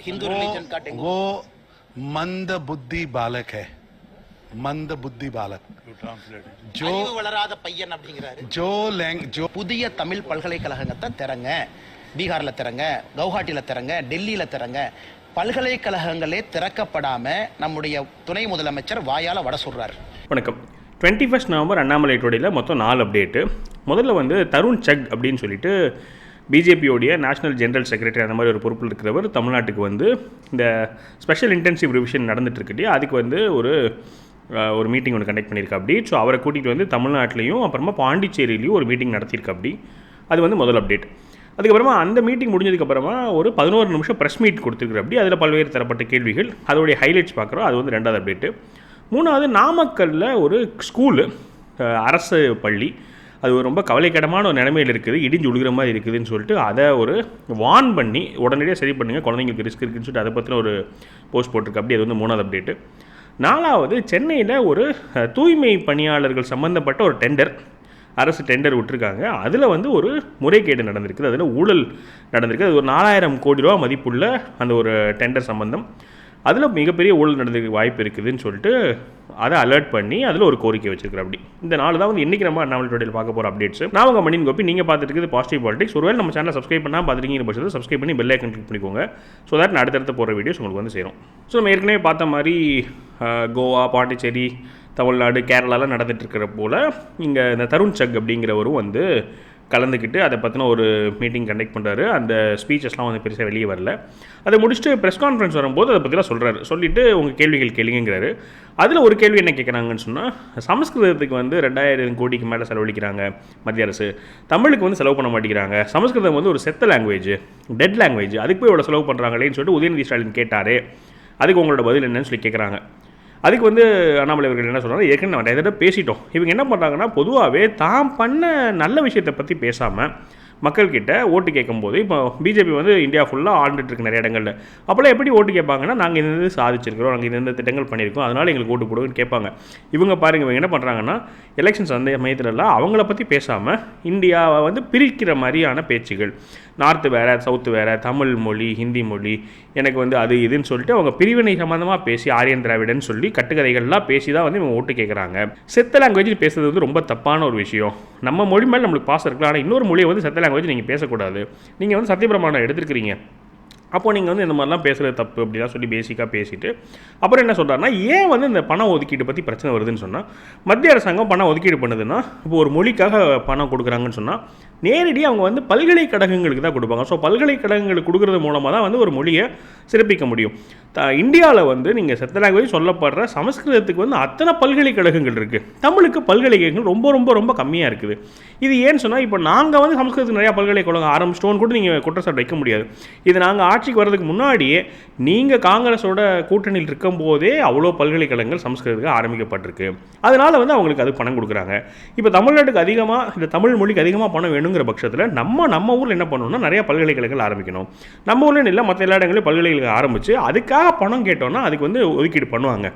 Hindu religion का tengu वो मंद बुद्धि बालक है मंद बुद्धि बालक जो அறிவு வளராத பையன் அப்படிங்கிறாரு जो लैंग जो புதிய தமிழ் பல்கலைக்கழகத்தை திறங்க பீகார்ல திறங்க கவுஹாட்டில திறங்க டெல்லியில திறங்க பல்கலைக்கழகங்களே திறக்கப்படாம நம்முடைய துணை முதலமைச்சர் வாயால வட சொல்றாரு வணக்கம் டுவெண்ட்டி ஃபஸ்ட் நவம்பர் அண்ணாமலை டுடேயில் மொத்தம் நாலு அப்டேட்டு முதல்ல வந்து தருண் சக் அப்படின்னு சொல்லிட்டு பிஜேபியோடைய நேஷனல் ஜென்ரல் செக்ரட்டரி அந்த மாதிரி ஒரு பொறுப்பில் இருக்கிறவர் தமிழ்நாட்டுக்கு வந்து இந்த ஸ்பெஷல் இன்டென்சிவ் ரிவிஷன் நடந்துட்டு இல்லையா அதுக்கு வந்து ஒரு ஒரு மீட்டிங் ஒன்று கண்டக்ட் பண்ணியிருக்கா அப்படி ஸோ அவரை கூட்டிகிட்டு வந்து தமிழ்நாட்டிலையும் அப்புறமா பாண்டிச்சேரியிலையும் ஒரு மீட்டிங் நடத்தியிருக்கா அப்படி அது வந்து முதல் அப்டேட் அதுக்கப்புறமா அந்த மீட்டிங் முடிஞ்சதுக்கப்புறமா ஒரு பதினோரு நிமிஷம் ப்ரெஸ் மீட் கொடுத்துருக்குற அப்படி அதில் பல்வேறு தரப்பட்ட கேள்விகள் அதோடைய ஹைலைட்ஸ் பார்க்குறோம். அது வந்து ரெண்டாவது அப்டேட்டு மூணாவது நாமக்கல்லில் ஒரு ஸ்கூலு அரசு பள்ளி அது ஒரு ரொம்ப கவலைக்கிடமான ஒரு நிலைமையில் இருக்குது. இடிஞ்சு உழுகிற மாதிரி இருக்குதுன்னு சொல்லிட்டு அதை ஒரு வார்ன் பண்ணி உடனடியாக சரி பண்ணுங்கள் குழந்தைங்களுக்கு ரிஸ்க் இருக்குதுன்னு சொல்லிட்டு அதை பற்றின ஒரு போஸ்ட் போட்டிருக்கு. அப்படி அது வந்து மூணாவது அப்டேட்டு நாலாவது சென்னையில் ஒரு தூய்மை பணியாளர்கள் சம்மந்தப்பட்ட ஒரு டெண்டர் அரசு டெண்டர் விட்டுருக்காங்க. அதில் வந்து ஒரு முறைகேடு நடந்திருக்குது. அதில் ஊழல் நடந்திருக்கு அது ஒரு நாலாயிரம் கோடி ரூபா மதிப்புள்ள அந்த ஒரு டெண்டர் சம்பந்தம். அதில் மிகப்பெரிய ஊழல் நடந்ததுக்கு வாய்ப்பு இருக்குதுன்னு சொல்லிட்டு அதை அலர்ட் பண்ணி அதில் ஒரு கோரிக்கை வச்சிருக்கிற அப்படி. இந்த நாள் தான் வந்து இன்றைக்கி நம்ம அண்ணாமலை டோட்டில் பார்க்க போகிற அப்டேட்ஸ் நான் உங்கள் மணின் கோப்பி நீங்கள் பார்த்துட்டு இருக்குது பாசிட்டிவ் பாலிடிக்ஸ் ஒருவேளை நம்ம சேனலை சப்ஸ்கிரைப் பண்ணால் பார்த்துருக்கீங்க பட்சத்தில் சப்ஸ்கிரைப் பண்ணி பெல் ஐக்கன் கிளிக் பண்ணிக்கோங்க. ஸோ தட் நான் அடுத்தடுத்து போகிற வீடியோஸ் உங்களுக்கு வந்து சேரும். ஸோ நம்ம ஏற்கனவே பார்த்த மாதிரி கோவா பாண்டிச்சேரி தமிழ்நாடு கேரளாலாம் நடந்துட்டு இருக்கிற போல் இங்கே இந்த தருண் சக் அப்படிங்கிறவரும் வந்து கலந்துக்கிட்டு அதை பற்றின ஒரு மீட்டிங் கண்டக்ட் பண்ணுறாரு அந்த ஸ்பீச்சஸ்லாம் வந்து பெருசாக வெளியே வரல. அதை முடிச்சுட்டு ப்ரெஸ் கான்ஃபரன்ஸ் வரும்போது அதை பற்றிலாம் சொல்கிறாரு சொல்லிவிட்டு உங்கள் கேள்விகள் கேளுங்கிறாரு அதில் ஒரு கேள்வி என்ன கேட்குறாங்கன்னு சொன்னால் சமஸ்கிருதத்துக்கு வந்து ரெண்டாயிரம் கோடிக்கு மேலே செலவழிக்கிறாங்க மத்திய அரசு. தமிழுக்கு வந்து செலவு பண்ண மாட்டேங்கிறாங்க. சமஸ்கிருதம் வந்து ஒரு செத்த லாங்குவேஜ் டெட் லாங்குவேஜ் அதுக்கு போய் இவ்வளோ செலவு பண்ணுறாங்களேன்னு சொல்லிட்டு உதயநிதி ஸ்டாலின் கேட்டார். அதுக்கு உங்களோட பதில் என்னன்னு சொல்லி கேட்குறாங்க அதுக்கு வந்து அண்ணாமலை அவர்கள் என்ன சொல்கிறாங்க ஏற்கனவே நம்ம நிறைய பேசிட்டோம். இவங்க என்ன பண்ணுறாங்கன்னா பொதுவாகவே தான் பண்ண நல்ல விஷயத்தை பற்றி பேசாமல் மக்கள்கிட்ட ஓட்டு கேட்கும்போது இப்போ பிஜேபி வந்து இந்தியா ஃபுல்லாக ஆண்டுட்டு இருக்கு நிறைய இடங்களில். அப்போல்லாம் எப்படி ஓட்டு கேட்பாங்கன்னா நாங்கள் இந்த இது சாதிச்சிருக்கிறோம் நாங்கள் இந்த திட்டங்கள் பண்ணியிருக்கோம் அதனால் எங்களுக்கு ஓட்டு போடுவோம்னு கேட்பாங்க. இவங்க பாருங்க இவங்க என்ன பண்ணுறாங்கன்னா எலெக்ஷன்ஸ் அந்த மையத்திலலாம் அவங்கள பற்றி பேசாமல் இந்தியாவை வந்து பிரிக்கிற மாதிரியான பேச்சுகள். நார்த்து வேறு சவுத்து வேறு தமிழ் மொழி ஹிந்தி மொழி எனக்கு வந்து அது இதுன்னு சொல்லிட்டு அவங்க பிரிவினை சம்மந்தமாக பேசி ஆரியன் திராவிடன் சொல்லி கட்டுக்கதைகள்லாம் பேசி தான் வந்து இவங்க ஓட்டு கேட்குறாங்க செத்த லாங்குவேஜ் பேசுறது வந்து ரொம்ப தப்பான ஒரு விஷயம். நம்ம மொழி மேலே நம்மளுக்கு பாசம் இருக்கலாம் ஆனால் இன்னொரு மொழியை வந்து செத்த லாங்குவேஜ் நீங்கள் பேசக்கூடாது. நீங்கள் வந்து சத்தியபிரமாணம் எடுத்துருக்கிறீங்க. அப்போ நீங்கள் வந்து இந்த மாதிரிலாம் பேசுகிறது தப்பு அப்படிலாம் சொல்லி பேசிக்காக பேசிட்டு அப்புறம் என்ன சொல்கிறாருன்னா ஏன் வந்து இந்த பண ஒதுக்கீடு பற்றி பிரச்சனை வருதுன்னு சொன்னால் மத்திய அரசாங்கம் பணம் ஒதுக்கீடு பண்ணுதுன்னா இப்போ ஒரு மொழிக்காக பணம் கொடுக்குறாங்கன்னு சொன்னால் நேரடியாக அவங்க வந்து பல்கலைக்கழகங்களுக்கு தான் கொடுப்பாங்க. ஸோ பல்கலைக்கழகங்களுக்கு கொடுக்குறது மூலமாக தான் வந்து ஒரு மொழியை சிறப்பிக்க முடியும். த இந்தியாவில் வந்து நீங்கள் செத்த லாங்குவேஜ் சொல்லப்படுற சமஸ்கிருதத்துக்கு வந்து அத்தனை பல்கலைக்கழகங்கள் இருக்குது தமிழுக்கு பல்கலைக்கழகங்கள் ரொம்ப ரொம்ப ரொம்ப கம்மியாக இருக்குது. இது ஏன்னு சொன்னால் இப்போ நாங்கள் வந்து சமஸ்கிருதத்துக்கு நிறையா பல்கலைக்கழகம் ஆரம்பிச்சிட்டோன்னு கூட நீங்கள் குற்றச்சாட்டு வைக்க முடியாது. இது நாங்கள் ஆட்சிக்கு வர்றதுக்கு முன்னாடியே நீங்கள் காங்கிரஸோட கூட்டணியில் இருக்கும்போதே அவ்வளோ பல்கலைக்கழகங்கள் சமஸ்கிருதத்துக்கு ஆரம்பிக்கப்பட்டிருக்கு. அதனால் வந்து அவங்களுக்கு அது பணம் கொடுக்குறாங்க. இப்போ தமிழ்நாட்டுக்கு அதிகமாக இந்த தமிழ் மொழிக்கு அதிகமாக பணம் வேணும் வேணுங்கிற பட்சத்தில் நம்ம நம்ம ஊரில் என்ன பண்ணணும்னா நிறைய பல்கலைக்கழகங்கள் ஆரம்பிக்கணும். நம்ம ஊரில் இல்லை மற்ற எல்லா இடங்களையும் பல்கலைக்கழகம் ஆரம்பித்து அதுக்காக பணம் கேட்டோம்னா அதுக்கு வந்து ஒதுக்கீடு பண்ணுவாங்க.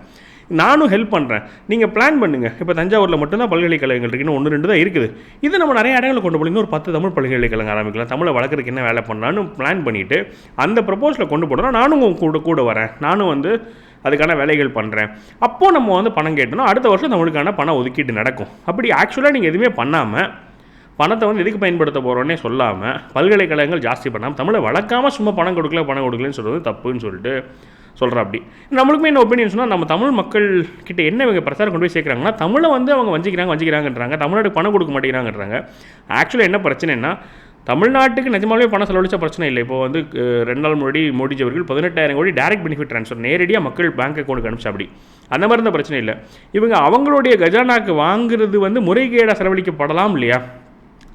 நானும் ஹெல்ப் பண்ணுறேன் நீங்கள் பிளான் பண்ணுங்கள் இப்போ தஞ்சாவூரில் மட்டும்தான் பல்கலைக்கழகங்கள் இருக்குன்னு இன்னும் ஒன்று ரெண்டு தான் இருக்குது. இது நம்ம நிறைய இடங்களில் கொண்டு போய் ஒரு பத்து தமிழ் பல்கலைக்கழகம் ஆரம்பிக்கலாம். தமிழை வளர்க்குறதுக்கு என்ன வேலை பண்ணலான்னு பிளான் பண்ணிவிட்டு அந்த ப்ரப்போஸில் கொண்டு போனோம்னா நானும் கூட கூட வரேன். நானும் வந்து அதுக்கான வேலைகள் பண்ணுறேன் அப்போது நம்ம வந்து பணம் கேட்டோம்னா அடுத்த வருஷம் நம்மளுக்கான பணம் ஒதுக்கீடு நடக்கும். அப்படி ஆக்சுவலாக நீங்கள் எதுவுமே பண்ணாமல் பணத்தை வந்து எதுக்கு பயன்படுத்த போகிறோன்னே சொல்லாமல் பல்கலைக்கழகங்கள் ஜாஸ்தி பண்ணாமல் தமிழை வளர்க்காமல் சும்மா பணம் கொடுக்கல பணம் கொடுக்கலன்னு சொல்கிறது தப்புன்னு சொல்லிட்டு சொல்கிற அப்படி. நம்மளுக்குமே என்ன ஒப்பீனியன் சொன்னால் நம்ம தமிழ் மக்கள் கிட்ட என்ன இவங்க பிரச்சாரம் கொண்டு போய் சேர்க்குறாங்கன்னா தமிழை வந்து அவங்க வஞ்சிக்கிறாங்க வஞ்சிக்கிறாங்கன்றாங்க. தமிழ்நாடு பணம் கொடுக்க மாட்டேங்கிறாங்கன்றாங்க. ஆக்சுவலாக என்ன பிரச்சனைன்னா தமிழ்நாட்டுக்கு நிஜமாவே பணம் செலவழிச்ச பிரச்சனை இல்லை. இப்போ வந்து ரெண்டு நாள் முன்னாடி மோடிஜி அவர்கள் பதினெட்டாயிரம் கோடி டேரக்ட் பெனிஃபிட் ட்ரான்ஸ்ஃபர் நேரடியாக மக்கள் பேங்க் அக்கௌண்ட்டுக்கு அனுப்பிச்சு அப்படி. அந்த மாதிரி இருந்த பிரச்சனை இல்லை. இவங்க அவங்களுடைய கஜானாக்கு வாங்குறது வந்து முறைகேடாக செலவழிக்கப்படலாம் இல்லையா?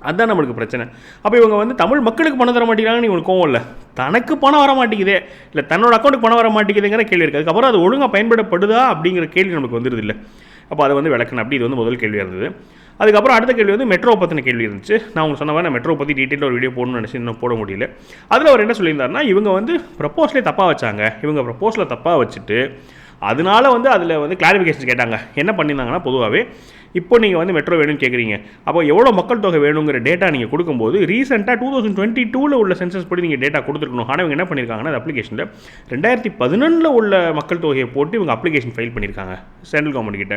அதுதான் நம்மளுக்கு பிரச்சனை. அப்போ இவங்க வந்து தமிழ் மக்களுக்கு பணம் தர மாட்டேங்கிறாங்கன்னு இவங்களுக்கு கோவம் இல்லை. தனக்கு பணம் வர மாட்டேங்குதே. இல்லை தன்னோட அக்கௌண்ட்டுக்கு பணம் வர மாட்டேங்குதுங்கிற கேள்வி இருக்குது அதுக்கப்புறம் அது ஒழுங்காக பயன்படப்படுதா அப்படிங்கிற கேள்வி நமக்கு வந்துடுது இல்லை. அப்போ அதை வந்து விளக்கணும். அப்படி இது வந்து முதல் கேள்வியாக இருந்தது. அதுக்கப்புறம் அடுத்த கேள்வி வந்து மெட்ரோ பற்றின கேள்வி இருந்துச்சு. நான் உங்களுக்கு சொன்ன மாதிரி நான் மெட்ரோ பற்றி டீட்டெயில் ஒரு வீடியோ போடணும்னு நினச்சி இன்னும் போட முடியல. அதில் அவர் என்ன சொல்லியிருந்தாருன்னா இவங்க வந்து ப்ரப்போஸ்லேயே தப்பாக வச்சாங்க. இவங்க ப்ரப்போஸில் தப்பாக வச்சுட்டு அதனால வந்து அதில் வந்து கிளாரிஃபிகேஷன் கேட்டாங்க. என்ன பண்ணியிருந்தாங்கன்னா பொதுவாகவே இப்போ நீங்கள் வந்து மெட்ரோ வேணும்னு கேட்குறீங்க அப்போ எவ்வளோ மக்கள் தொகை வேணுங்கிற டேட்டா நீங்கள் கொடுக்கும்போது ரீசெண்டாக டூ தௌசண்ட் டுவெண்ட்டி டூவில் உள்ள சென்சஸ் படி நீங்கள் டேட்டா கொடுத்துருக்கணும். ஆனால் இவங்க என்ன பண்ணியிருக்காங்கன்னா அந்த அப்ளிகேஷனில் ரெண்டாயிரத்தி பதினொன்றில் உள்ள மக்கள் தொகையை போட்டு இவங்க அப்ளிகேஷன் ஃபைல் பண்ணியிருக்காங்க சென்ட்ரல் கவர்மெண்ட் கிட்ட.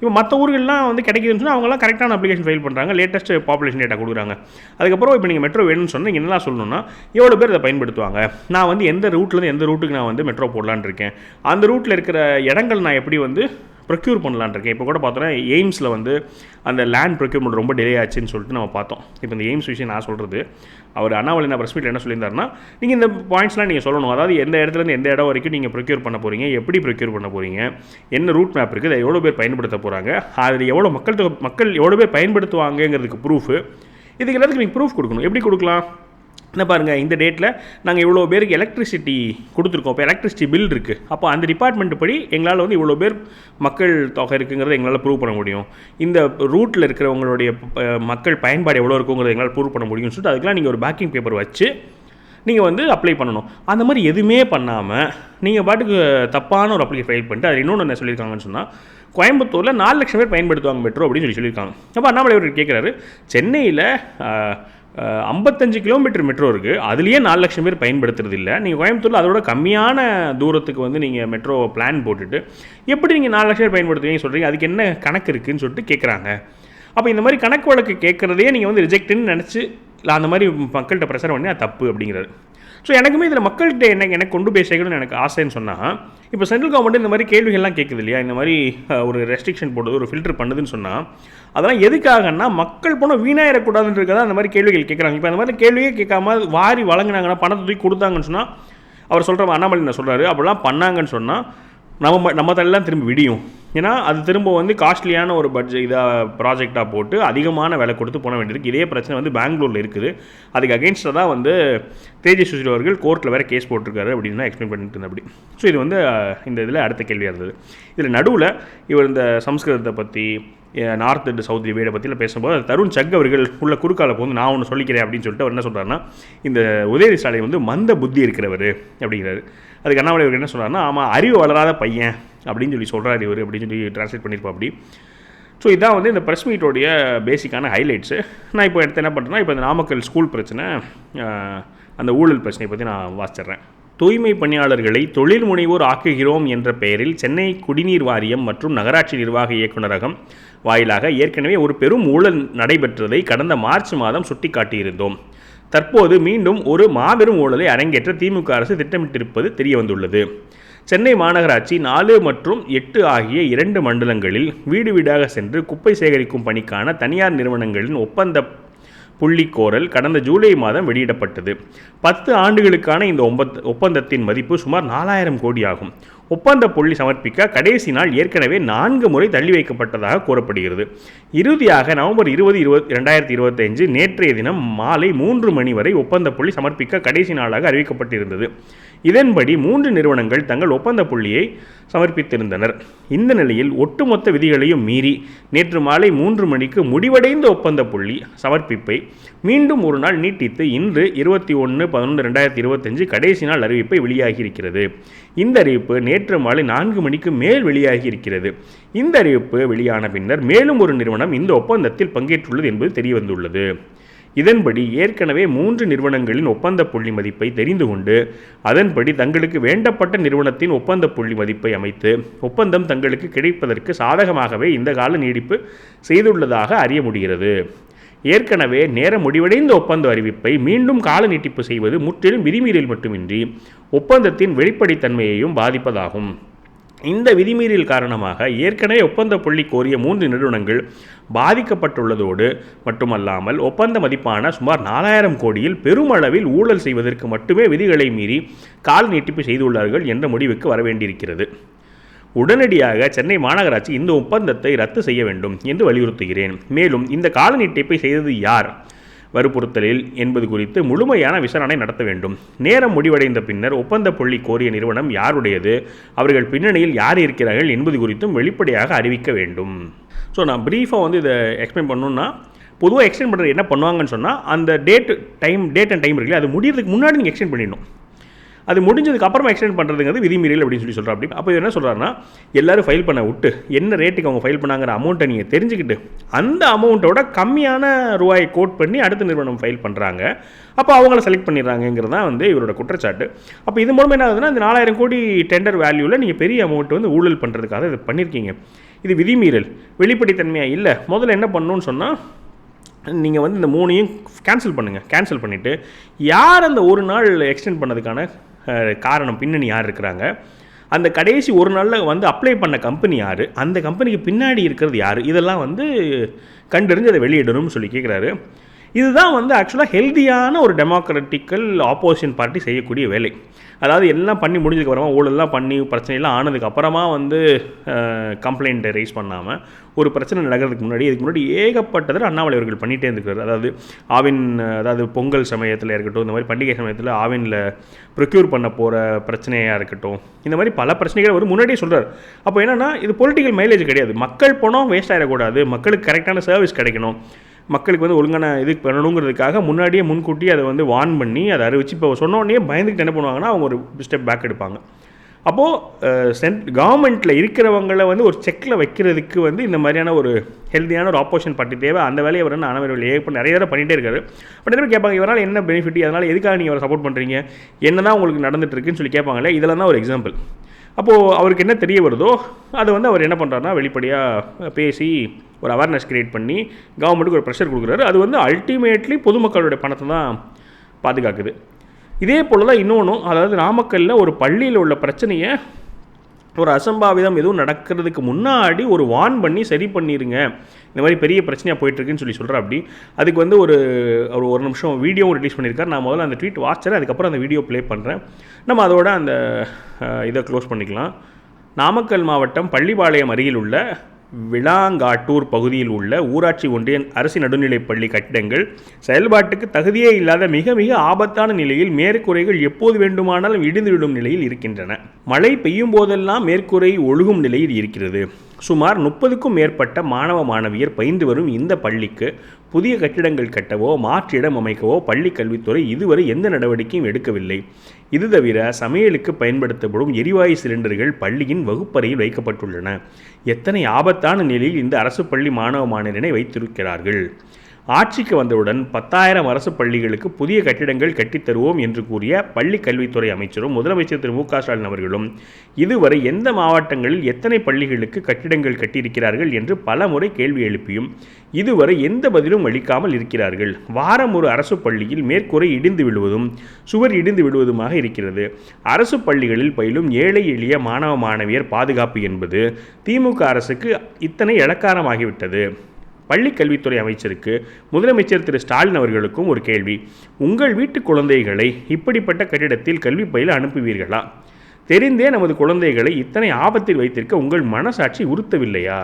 இப்போ மற்ற ஊர்கள்லாம் வந்து கிடைக்குதுன்னு சொன்னால் அவங்களாம் கரெக்டான அப்ளிகேஷன் ஃபைல் பண்ணுறாங்க லேட்டஸ்ட் பாப்புலேஷன் டேட்டா கொடுக்குறாங்க. அதுக்கப்புறம் இப்போ நீங்கள் மெட்ரோ வேணும்னு சொன்னால் நீங்கள் என்னலாம் சொல்லணும்னா எவ்வளோ பேர் இதை பயன்படுத்துவாங்க? நான் வந்து எந்த ரூட்லேருந்து எந்த ரூட்டுக்கு நான் வந்து மெட்ரோ போடலான்னு இருக்கேன். அந்த ரூட்டில் இருக்கிற இடங்கள் நான் எப்படி வந்து ப்ரொக்யூர் பண்ணலான்னு இருக்கேன். இப்போ கூட பார்த்தோன்னா எய்ம்ஸில் வந்து அந்த லேண்ட் ப்ரொக்யூர்மெண்ட் ரொம்ப டிலே ஆச்சுன்னு சொல்லிட்டு நம்ம பார்த்தோம். இப்போ இந்த எய்ம்ஸ் விஷயம் நான் சொல்கிறது அவர் அண்ணாவளி நான் ப்ரெஸ் என்ன சொல்லியிருந்தாருன்னா நீங்கள் இந்த பாயிண்ட்ஸ்லாம் நீங்கள் சொல்லணும். அதாவது எந்த இடத்துலேருந்து எந்த இடம் வரைக்கும் நீங்கள் ப்ரொக்யூர் பண்ண போகிறீங்க எப்படி ப்ரொக்யூர் பண்ண போகிறீங்க என்ன ரூட் மேப் இருக்குது அதை எவ்வளோ பேர் பயன்படுத்த போகிறாங்க அதில் எவ்வளோ மக்கள் மக்கள் எவ்வளோ பேர் பயன்படுத்துவாங்கங்கிறதுக்கு ப்ரூஃபு இதுக்கு எல்லாத்துக்கும் நீங்கள் ப்ரூஃப் கொடுக்கணும். எப்படி கொடுக்கலாம்? என்ன பாருங்கள் இந்த டேட்டில் நாங்கள் இவ்வளோ பேருக்கு எலக்ட்ரிசிட்டி கொடுத்துருக்கோம். இப்போ எலக்ட்ரிசிட்டி பில் இருக்குது அப்போ அந்த டிபார்ட்மெண்ட் படி எங்களால் வந்து இவ்வளோ பேர் மக்கள் தொகை இருக்குங்கிறத எங்களால் ப்ரூவ் பண்ண முடியும். இந்த ரூட்டில் இருக்கிறவங்களுடைய மக்கள் பயன்பாடு எவ்வளோ இருக்குங்கிறத எங்களால் ப்ரூவ் பண்ண முடியும்னு சொல்லிட்டு அதுக்கெலாம் நீங்கள் ஒரு பேக்கிங் பேப்பர் வச்சு நீங்கள் வந்து அப்ளை பண்ணணும். அந்த மாதிரி எதுவுமே பண்ணாமல் நீங்கள் பாட்டுக்கு தப்பான ஒரு அப்ளிகேஷன் ஃபைல் பண்ணிட்டு அது இன்னொன்று என்ன சொல்லியிருக்காங்கன்னு சொன்னால் கோயம்புத்தூரில் நாலு லட்சம் பேர் பயன்படுத்துவாங்க மெட்ரோ அப்படின்னு சொல்லி சொல்லியிருக்காங்க. அப்போ அண்ணாமலை அவர் கேட்குறாரு சென்னையில் ஐம்பத்தஞ்சு கிலோமீட்டர் மெட்ரோ இருக்குது அதுலேயே நாலு லட்சம் பேர் பயன்படுத்துறது இல்லை நீங்கள் கோயம்புத்தூரில் அதோட கம்மியான தூரத்துக்கு வந்து நீங்கள் மெட்ரோ பிளான் போட்டுட்டு எப்படி நீங்கள் நாலு லட்சம் பேர் பயன்படுத்துவீங்க சொல்கிறீங்க அதுக்கு என்ன கணக்கு இருக்குன்னு சொல்லிட்டு கேட்குறாங்க அப்போ இந்த மாதிரி கணக்கு வழக்கு கேட்குறதே நீங்கள் வந்து ரிஜெக்ட்னு நினச்சி இல்லை அந்த மாதிரி மக்கள்கிட்ட பிரச்சாரம் பண்ணி அது தப்பு அப்படிங்கிறது ஸோ எனக்குமே இதில் மக்கள்கிட்ட என்ன எனக்கு கொண்டு போய் சேர்க்கணும்னு எனக்கு ஆசைன்னு சொன்னால் இப்போ சென்ட்ரல் கவர்மெண்ட் இந்த மாதிரி கேள்விகள்லாம் கேட்குது இல்லையா? இந்த மாதிரி ஒரு ரெஸ்ட்ரிக்ஷன் போடுது ஒரு ஃபில்டர் பண்ணுதுன்னு சொன்னால் அதெல்லாம் எதுக்காகன்னா மக்கள் பணம் வீணாயிடக்கூடாதுன்றதுக்காக அந்த மாதிரி கேள்விகள் கேட்குறாங்க இப்போ அந்த மாதிரி கேள்வியே கேட்காம வாரி வழங்கினாங்கன்னா பணத்தை தூக்கி கொடுத்தாங்கன்னு சொன்னால் அவர் சொல்கிற அண்ணாமலை என்ன சொல்கிறாரு அப்படிலாம் பண்ணாங்கன்னு சொன்னால் நம்ம ம- நம்ம தலையெல்லாம் திரும்ப விடியும். ஏன்னா அது திரும்ப வந்து காஸ்ட்லியான ஒரு பட்ஜெட் இதாக ப்ராஜெக்டாக போட்டு அதிகமான விலை கொடுத்து போன வேண்டியிருக்கு. இதே பிரச்சனை வந்து பெங்களூரில் இருக்குது. அதுக்கு அகேன்ஸ்டாக தான் வந்து தேஜஸ் அவர்கள் கோர்ட்டில் வேறு கேஸ் போட்டிருக்காரு அப்படின்னு எக்ஸ்பிளைன் பண்ணிட்டு இருந்தேன் அப்படி. ஸோ இது வந்து இந்த இதில் அடுத்த கேள்வியாக இருந்தது. இதில் நடுவில் இவர் இந்த சம்ஸ்கிருதத்தை பற்றி நார்த் அண்ட் சவுத் டிவைடை பற்றியில் பேசும்போது தருண் சக் அவர்கள் உள்ள குறுக்கால போது நான் ஒன்று சொல்லிக்கிறேன் அப்படின்னு சொல்லிட்டு அவர் என்ன சொல்கிறாருன்னா இந்த உதயநிதி ஸ்டாலின் வந்து மந்த புத்தி இருக்கிறவர் அப்படிங்கிறாரு. அதுக்கு அண்ணாமலை அவர் என்ன சொல்கிறாருன்னா ஆமாம் அறிவு வளராத பையன் அப்படின்னு சொல்லி சொல்கிறார் இவர் அப்படின்னு சொல்லி ட்ரான்ஸ்லேட் பண்ணியிருப்பா அப்படி. ஸோ இதான் வந்து இந்த ப்ரெஸ் மீட்டோடைய பேசிக்கான ஹைலைட்ஸு நான் இப்போ எடுத்து என்ன பண்ணுறேன்னா இப்போ இந்த நாமக்கல் ஸ்கூல் பிரச்சனை அந்த ஊழல் பிரச்சனையை பற்றி நான் வாசிச்சிட்றேன். தூய்மை பணியாளர்களை தொழில் முனைவோர் ஆக்குகிறோம் என்ற பெயரில் சென்னை குடிநீர் வாரியம் மற்றும் நகராட்சி நிர்வாக இயக்குநரகம் வாயிலாக ஏற்கனவே ஒரு பெரும் ஊழல் நடைபெற்றதை கடந்த மார்ச் மாதம் சுட்டிக்காட்டியிருந்தோம். தற்போது மீண்டும் ஒரு மாபெரும் ஊழலை அரங்கேற்ற திமுக அரசு திட்டமிட்டிருப்பது தெரியவந்துள்ளது. சென்னை மாநகராட்சி நாலு மற்றும் எட்டு ஆகிய இரண்டு மண்டலங்களில் வீடு வீடாக சென்று குப்பை சேகரிக்கும் பணிக்கான தனியார் நிறுவனங்களின் ஒப்பந்த புள்ளிக்கோரல் கடந்த ஜூலை மாதம் வெளியிடப்பட்டது. பத்து ஆண்டுகளுக்கான இந்த ஒப்பந்தத்தின் மதிப்பு சுமார் நாலாயிரம் கோடி ஆகும் ஒப்பந்த புள்ளி சமர்ப்பிக்க கடைசி நாள் ஏற்கனவே நான்கு முறை தள்ளி வைக்கப்பட்டதாக கூறப்படுகிறது. இறுதியாக நவம்பர் இருபது இருபது ரெண்டாயிரத்தி இருபத்தைந்து நேற்றைய தினம் மாலை மூன்று மணி வரை ஒப்பந்த புள்ளி சமர்ப்பிக்க கடைசி நாளாக அறிவிக்கப்பட்டிருந்தது. இதன்படி மூன்று நிறுவனங்கள் தங்கள் ஒப்பந்த புள்ளியை சமர்ப்பித்திருந்தனர். இந்த நிலையில் ஒட்டுமொத்த விதிகளையும் மீறி நேற்று மாலை மூன்று மணிக்கு முடிவடைந்த ஒப்பந்த புள்ளி சமர்ப்பிப்பை மீண்டும் ஒரு நாள் நீட்டித்து இன்று இருபத்தி ஒன்று பதினொன்று ரெண்டாயிரத்தி இருபத்தஞ்சு கடைசி நாள் அறிவிப்பை வெளியாகியிருக்கிறது. இந்த அறிவிப்பு நேற்று மாலை நான்கு மணிக்கு மேல் வெளியாகியிருக்கிறது இந்த அறிவிப்பு வெளியான பின்னர் மேலும் ஒரு நிறுவனம் இந்த ஒப்பந்தத்தில் பங்கேற்றுள்ளது என்பது தெரியவந்துள்ளது. இதன்படி ஏற்கனவே மூன்று நிறுவனங்களின் ஒப்பந்த புள்ளி மதிப்பை தெரிந்து கொண்டு அதன்படி தங்களுக்கு வேண்டப்பட்ட நிறுவனத்தின் ஒப்பந்த புள்ளி மதிப்பை அமைத்து ஒப்பந்தம் தங்களுக்கு கிடைப்பதற்கு சாதகமாகவே இந்த கால நீடிப்பு செய்துள்ளதாக அறிய முடிகிறது. ஏற்கனவே நேரம் முடிவடைந்த ஒப்பந்த அறிவிப்பை மீண்டும் கால நீட்டிப்பு செய்வது முற்றிலும் விதிமீறல் மட்டுமின்றி ஒப்பந்தத்தின் வெளிப்படைத்தன்மையையும் பாதிப்பதாகும். இந்த விதிமீறல் காரணமாக ஏற்கனவே ஒப்பந்த புள்ளி கோரிய மூன்று நிறுவனங்கள் பாதிக்கப்பட்டுள்ளதோடு மட்டுமல்லாமல் ஒப்பந்த மதிப்பான சுமார் நாலாயிரம் கோடியில் பெருமளவில் ஊழல் செய்வதற்கு மட்டுமே விதிகளை மீறி கால் நீட்டிப்பு செய்துள்ளார்கள் என்ற முடிவுக்கு வரவேண்டியிருக்கிறது. உடனடியாக சென்னை மாநகராட்சி இந்த ஒப்பந்தத்தை ரத்து செய்ய வேண்டும் என்று வலியுறுத்துகிறேன். மேலும் இந்த கால நீட்டிப்பை செய்தது யார்? வற்புறுத்தலில் என்பது குறித்து முழுமையான விசாரணை நடத்த வேண்டும். நேரம் முடிவடைந்த பின்னர் ஒப்பந்த புள்ளி கோரிய நிறுவனம் யாருடையது? அவர்கள் பின்னணியில் யார் இருக்கிறார்கள் என்பது குறித்தும் வெளிப்படையாக அறிவிக்க வேண்டும். ஸோ நான் ப்ரீஃபாக வந்து இதை எக்ஸ்பிளைன் பண்ணணும்னா பொதுவாக எக்ஸ்டெண்ட் பண்ணுறது என்ன பண்ணுவாங்கன்னு சொன்னால் அந்த date time date and time இருக்குல்ல அது முடியறதுக்கு முன்னாடி நீங்கள் எக்ஸ்டெண்ட் பண்ணிடணும். அது முடிஞ்சதுக்கு அப்புறமா எக்ஸ்டெண்ட் பண்ணுறதுங்கிறது விதிமீறல் அப்படின்னு சொல்லி சொல்கிறா அப்படி அப்போ என்ன சொல்கிறாருன்னா எல்லோரும் ஃபைல் பண்ண விட்டு என்ன ரேட்டுக்கு அவங்க ஃபைல் பண்ணாங்கிற அமௌண்ட்டை நீங்கள் தெரிஞ்சுக்கிட்டு அந்த அமௌண்ட்டோட கம்மியான ரூபாயை கோட் பண்ணி அடுத்த நிறுவனம் ஃபைல் பண்ணுறாங்க அப்போ அவங்கள செலக்ட் பண்ணிடுறாங்கங்கிறது தான் வந்து இவரோட குற்றச்சாட்டு. அப்போ இது மூலமாக என்ன ஆகுதுன்னா இந்த நாலாயிரம் கோடி டெண்டர் வேல்யூவில் நீங்கள் பெரிய அமௌண்ட் வந்து ஊழல் பண்ணுறதுக்காக இது பண்ணியிருக்கீங்க இது விதிமீறல். வெளிப்படைத்தன்மையாக இல்லை. முதல்ல என்ன பண்ணணும்னு சொன்னால் நீங்கள் வந்து இந்த மூணையும் கேன்சல் பண்ணுங்கள் கேன்சல் பண்ணிவிட்டு யார் அந்த ஒரு நாள் எக்ஸ்டெண்ட் பண்ணதுக்கான காரணம் பின்னணி யார் இருக்கிறாங்க? அந்த கடைசி ஒரு நாளில் வந்து அப்ளை பண்ண கம்பெனி யார்? அந்த கம்பெனிக்கு பின்னாடி இருக்கிறது யார்? இதெல்லாம் வந்து கண்டறிஞ்சு அதை வெளியிடணும்னு சொல்லி கேட்குறாரு இதுதான் வந்து ஆக்சுவலாக ஹெல்தியான ஒரு டெமோக்ராட்டிக்கல் ஆப்போசிஷன் பார்ட்டி செய்யக்கூடிய வேலை. அதாவது எல்லாம் பண்ணி முடிஞ்சதுக்கு அப்புறமா ஊழல்லாம் பண்ணி பிரச்சனைலாம் ஆனதுக்கப்புறமா வந்து கம்ப்ளைண்ட்டை ரைஸ் பண்ணாமல் ஒரு பிரச்சனை நடக்கிறதுக்கு முன்னாடி இதுக்கு முன்னாடி ஏகப்பட்டதில் அண்ணாமலை அவர்கள் பண்ணிகிட்டே இருந்துக்கிறார் அதாவது ஆவின் அதாவது பொங்கல் சமயத்தில் இருக்கட்டும் இந்த மாதிரி பண்டிகை சமயத்தில் ஆவினில் ப்ரொக்யூர் பண்ண போகிற பிரச்சனையாக இருக்கட்டும் இந்த மாதிரி பல பிரச்சனைகள் அவர் முன்னாடியே சொல்கிறார் அப்போ என்னென்னா இது பொலிட்டிக்கல் மைலேஜ் கிடையாது. மக்கள் பணம் வேஸ்ட் ஆகிடக்கூடாது மக்களுக்கு கரெக்டான சர்வீஸ் கிடைக்கணும். மக்களுக்கு வந்து ஒழுங்கான இது பண்ணணுங்கிறதுக்காக முன்னாடியே முன்கூட்டி அதை வந்து வான் பண்ணி அதை அறிவிச்சு இப்போ சொன்ன உடனே பயந்துக்கிட்டு என்ன பண்ணுவாங்கன்னா அவங்க ஒரு ஸ்டெப் பேக் எடுப்பாங்க. அப்போது சென்ட் கவர்மெண்ட்டில் இருக்கிறவங்கள வந்து ஒரு செக்கில் வைக்கிறதுக்கு வந்து இந்த மாதிரியான ஒரு ஹெல்த்தியான ஒரு ஆப்ரேஷன் பார்ட்டி தேவை. அந்த வேலையை அவர் அனவர்கள் ஏற்ப நிறைய தடவை பண்ணிகிட்டே இருக்காரு. பட் நிறைய கேட்பாங்க இவரால் என்ன பெனிஃபிட் அதனால் எதுக்காக நீங்கள் அவரை சப்போர்ட் பண்ணுறீங்க என்ன தான் உங்களுக்கு நடந்துட்டு இருக்குன்னு சொல்லி கேட்பாங்களே இதெல்லாம் தான் ஒரு எக்ஸாம்பிள் அப்போது அவருக்கு என்ன தெரிய வருதோ அதை வந்து அவர் என்ன பண்ணுறாருனா வெளிப்படையாக பேசி ஒரு அவேர்னஸ் கிரியேட் பண்ணி கவர்மெண்ட்டுக்கு ஒரு ப்ரெஷர் கொடுக்குறாரு. அது வந்து அல்டிமேட்லி பொதுமக்களுடைய பணத்தை தான் பாதுகாக்குது. இதே போல் தான் இன்னொன்றும் அதாவது நாமக்கல்லில் ஒரு பள்ளியில் உள்ள பிரச்சனையை ஒரு அசம்பாவிதம் எதுவும் நடக்கிறதுக்கு முன்னாடி ஒரு வார்ன் பண்ணி சரி பண்ணிடுங்க இந்த மாதிரி பெரிய பிரச்சனையாக போயிட்டுருக்குன்னு சொல்லி சொல்கிறேன் அப்படி. அதுக்கு வந்து ஒரு ஒரு ஒரு நிமிஷம் வீடியோவும் ரிலீஸ் பண்ணியிருக்காரு நான் முதல்ல அந்த ட்வீட் வாட்சறேன் அதுக்கப்புறம் அந்த வீடியோ ப்ளே பண்ணுறேன் நம்ம அதோட அந்த இதை க்ளோஸ் பண்ணிக்கலாம். நாமக்கல் மாவட்டம் பள்ளிப்பாளையம் அருகில் உள்ள விளாங்காட்டூர் பகுதியில் உள்ள ஊராட்சி ஒன்றிய அரசு நடுநிலைப்பள்ளி கட்டிடங்கள் செயல்பாட்டுக்கு தகுதியே இல்லாத மிக மிக ஆபத்தான நிலையில் மேற்கூரைகள் எப்போது வேண்டுமானாலும் இடிந்துவிடும் நிலையில் இருக்கின்றன. மழை பெய்யும் போதெல்லாம் மேற்கூரை ஒழுகும் நிலையில் இருக்கிறது. சுமார் முப்பதுக்கும் மேற்பட்ட மாணவ மாணவியர் பயின்று வரும் இந்த பள்ளிக்கு புதிய கட்டிடங்கள் கட்டவோ மாற்று இடம் அமைக்கவோ பள்ளி கல்வித்துறை இதுவரை எந்த நடவடிக்கையும் எடுக்கவில்லை. இது தவிர சமையலுக்கு பயன்படுத்தப்படும் எரிவாயு சிலிண்டர்கள் பள்ளியின் வகுப்பறையில் வைக்கப்பட்டுள்ளன. எத்தனை ஆபத்தான நிலையில் இந்த அரசு பள்ளி மாணவ மாணவியனை வைத்திருக்கிறார்கள்? ஆட்சிக்கு வந்தவுடன் பத்தாயிரம் அரசு பள்ளிகளுக்கு புதிய கட்டிடங்கள் கட்டித்தருவோம் என்று கூறிய பள்ளி கல்வித்துறை அமைச்சரும் முதலமைச்சர் திரு மு க ஸ்டாலின் அவர்களும் இதுவரை எந்த மாவட்டங்களில் எத்தனை பள்ளிகளுக்கு கட்டிடங்கள் கட்டியிருக்கிறார்கள்? என்று பல முறை கேள்வி எழுப்பியும் இதுவரை எந்த பதிலும் அளிக்காமல் இருக்கிறார்கள். வாரம் ஒரு அரசு பள்ளியில் மேற்கூரை இடிந்து விழுவதும் சுவர் இடிந்து விழுவதுமாக இருக்கிறது. அரசு பள்ளிகளில் பயிலும் ஏழை எளிய மாணவ மாணவியர் பாதுகாப்பு என்பது திமுக அரசுக்கு இத்தனை இலக்காரமாகிவிட்டது. பள்ளி கல்வித்துறை அமைச்சருக்கு முதலமைச்சர் திரு ஸ்டாலின் அவர்களுக்கும் ஒரு கேள்வி. உங்கள் வீட்டு குழந்தைகளை இப்படிப்பட்ட கட்டிடத்தில் கல்வி பயில அனுப்புவீர்களா? தெரிந்தே நமது குழந்தைகளை இத்தனை ஆபத்தில் வைத்திருக்க உங்கள் மனசாட்சி உறுத்தவில்லையா?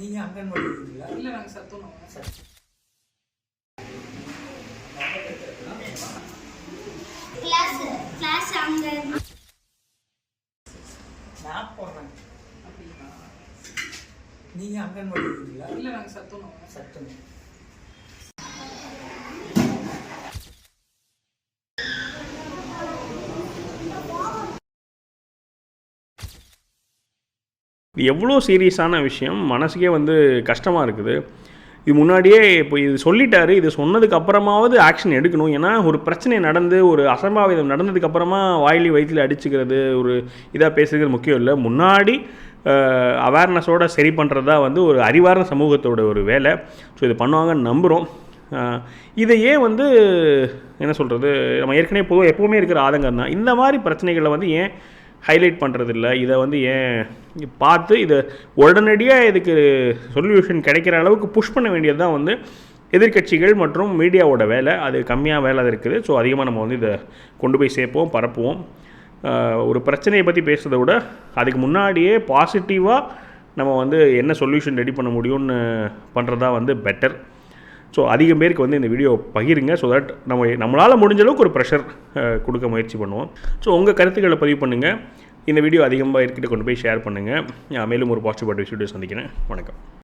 நீங்க அங்கன்வாடி இல்லை நாங்கள் சத்துணவு கிளாஸ் கிளாஸ் அங்க நீங்க அங்கன்வாடி இருக்கீங்களா? இல்லை நாங்கள் சத்துணவு. சட்டம் இது எவ்வளோ சீரியஸான விஷயம் மனசுக்கே வந்து கஷ்டமாக இருக்குது. இது முன்னாடியே இப்போ இது சொல்லிட்டாரு இது சொன்னதுக்கு அப்புறமாவது ஆக்ஷன் எடுக்கணும். ஏன்னா ஒரு பிரச்சனை நடந்து ஒரு அசம்பாவிதம் நடந்ததுக்கு அப்புறமா வாயிலி வயிற்றில் அடிச்சுக்கிறது ஒரு இதாக பேசுகிறது முக்கியம் இல்லை. முன்னாடி அவேர்னஸோடு சரி பண்ணுறது தான் வந்து ஒரு அறிவார்ந்த சமூகத்தோட ஒரு வேலை. ஸோ இது பண்ணுவாங்கன்னு நம்புகிறோம் இதையே வந்து என்ன சொல்கிறது நம்ம ஏற்கனவே பொதுவாக எப்போவுமே இருக்கிற ஆதங்கம் தான். இந்த மாதிரி பிரச்சனைகளை வந்து ஏன் ஹைலைட் பண்ணுறதில்ல இதை வந்து ஏன் பார்த்து இதை உடனடியாக இதுக்கு சொல்யூஷன் கிடைக்கிற அளவுக்கு புஷ் பண்ண வேண்டியது தான் வந்து எதிர்க்கட்சிகள் மற்றும் மீடியாவோட வேலை. அது கம்மியாக வேலை அது இருக்குது. ஸோ அதிகமாக நம்ம வந்து இதை கொண்டு போய் சேர்ப்போம் பரப்புவோம். ஒரு பிரச்சனையை பற்றி பேசுகிறத விட அதுக்கு முன்னாடியே பாசிட்டிவாக நம்ம வந்து என்ன சொல்யூஷன் ரெடி பண்ண முடியும்னு பண்ணுறதா வந்து பெட்டர் ஸோ அதிகம் பேருக்கு வந்து இந்த வீடியோ பகிருங்க. ஸோ தட் நம்ம நம்மளால் முடிஞ்ச அளவுக்கு ஒரு ப்ரெஷர் கொடுக்க முயற்சி பண்ணுவோம். ஸோ உங்கள் கருத்துக்களை பதிவு பண்ணுங்கள் இந்த வீடியோ அதிகமாக இருக்கிட்ட கொண்டு போய் ஷேர் பண்ணுங்கள் மேலும் ஒரு பாசிட்டிவ் வீடியோ சந்திக்கிறேன். வணக்கம்.